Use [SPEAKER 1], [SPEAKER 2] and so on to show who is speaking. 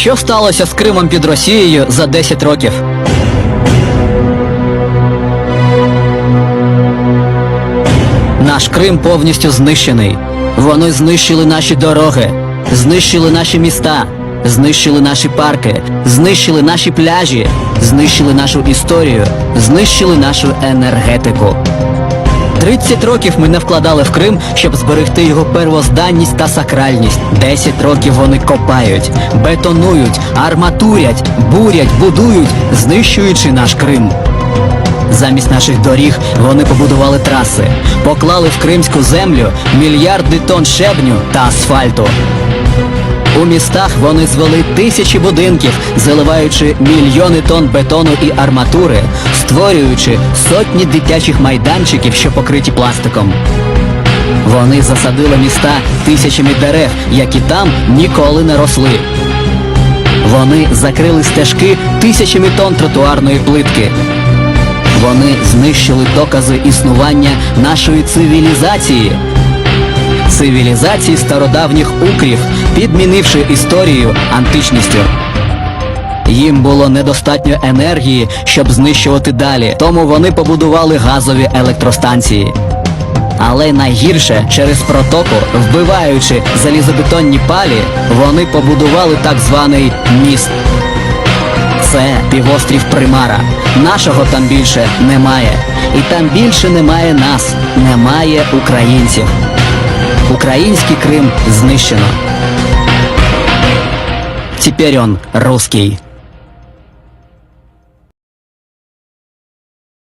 [SPEAKER 1] Що сталося з Кримом під Росією за 10 років? Наш Крим повністю знищений. Вони знищили наші дороги, знищили наші міста, знищили наші парки, знищили наші пляжі, знищили нашу історію, знищили нашу енергетику. 30 років ми не вкладали в Крим, щоб зберегти його первозданність та сакральність. 10 років вони копають, бетонують, арматурять, бурять, будують, знищуючи наш Крим. Замість наших доріг вони побудували траси, поклали в кримську землю мільярди тонн щебню та асфальту. У містах вони звели тисячі будинків, заливаючи мільйони тонн бетону і арматури, створюючи сотні дитячих майданчиків, що покриті пластиком. Вони засадили міста тисячами дерев, які там ніколи не росли. Вони закрили стежки тисячами тонн тротуарної плитки. Вони знищили докази існування нашої цивілізації. Цивілізації стародавніх укрів, підмінивши історію античністю. Їм було недостатньо енергії, щоб знищувати далі, тому вони побудували газові електростанції. Але найгірше через протоку, вбиваючи залізобетонні палі, вони побудували так званий міст. Це півострів Примара. Нашого там більше немає. І там більше немає нас, немає українців. Український Крим знищено. Теперь он русский.